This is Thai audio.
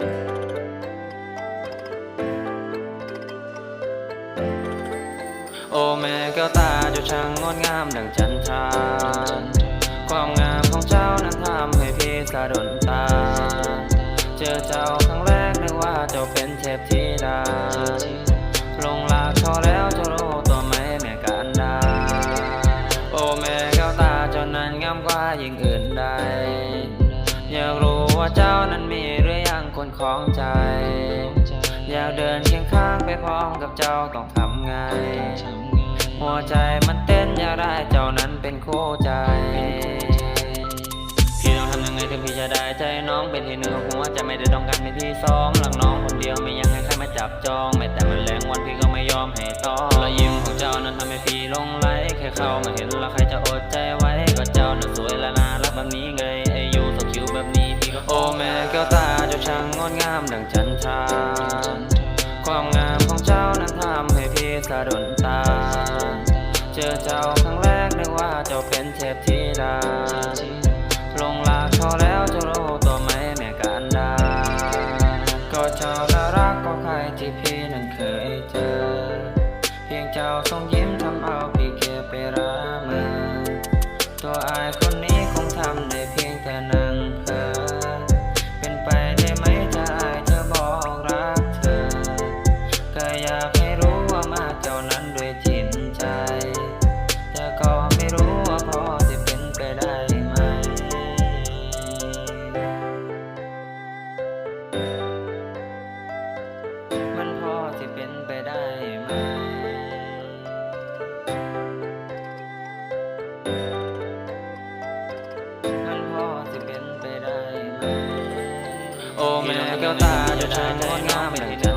โอเมก้าตาเจ้าช่างงดงามดังจันทราความงามของเจ้านั้นทำให้พี่สะดุดตา เจอเจ้าครั้งแรกนึกว่าเจ้าเป็นเทพธิดาลงลากเขาแล้วเจ้ารู้ตัวไหมแม่การดา โอเมก้าตาเจ้านั้นงามกว่ายิ่งอื่นใดอยากรู้ว่าเจ้านั้นมีเรื คนของใจ อยากเดินเคียงข้างไปพร้อมกับเจ้าต้องทำไง หัวใจมันเต้นอยากได้เจ้านั้นเป็นคู่ใจ พี่ต้องทำยังไงถึงพี่จะได้ใจน้องเป็นที่หนึ่งของหัวใจไม่ได้ต้องการเป็นที่สองหลักน้องคนเดียวไม่อยากให้ใครมาจับจองแม้แต่มันแรงวันพี่ก็ไม่ยอมให้ต่อรอยยิ้มของเจ้านั้นทำให้พี่หลงไหลแค่เข้ามาเห็นแล้วใครจะอดใจไว้ ช่างงดงามดังจันทรา ความงามของเจ้านั้นทำให้พี่สะดุดตา เจอเจ้าครั้งแรกนึกว่าเจ้าเป็นเทพธิดา ลงรักเขาแล้วเจะรู้ตัวไหมแม่กันดา ก็เจ้าน่ารักก็ใครที่พี่นั้นเคยเจอ เพียงเจ้าส่งยิ้มทำเอาพี่เก็บไปรักมือ ตัวอายคน จะเป็นไปได้ไหมโอ้แม่แก้วตาเจะชายงดงามดังจั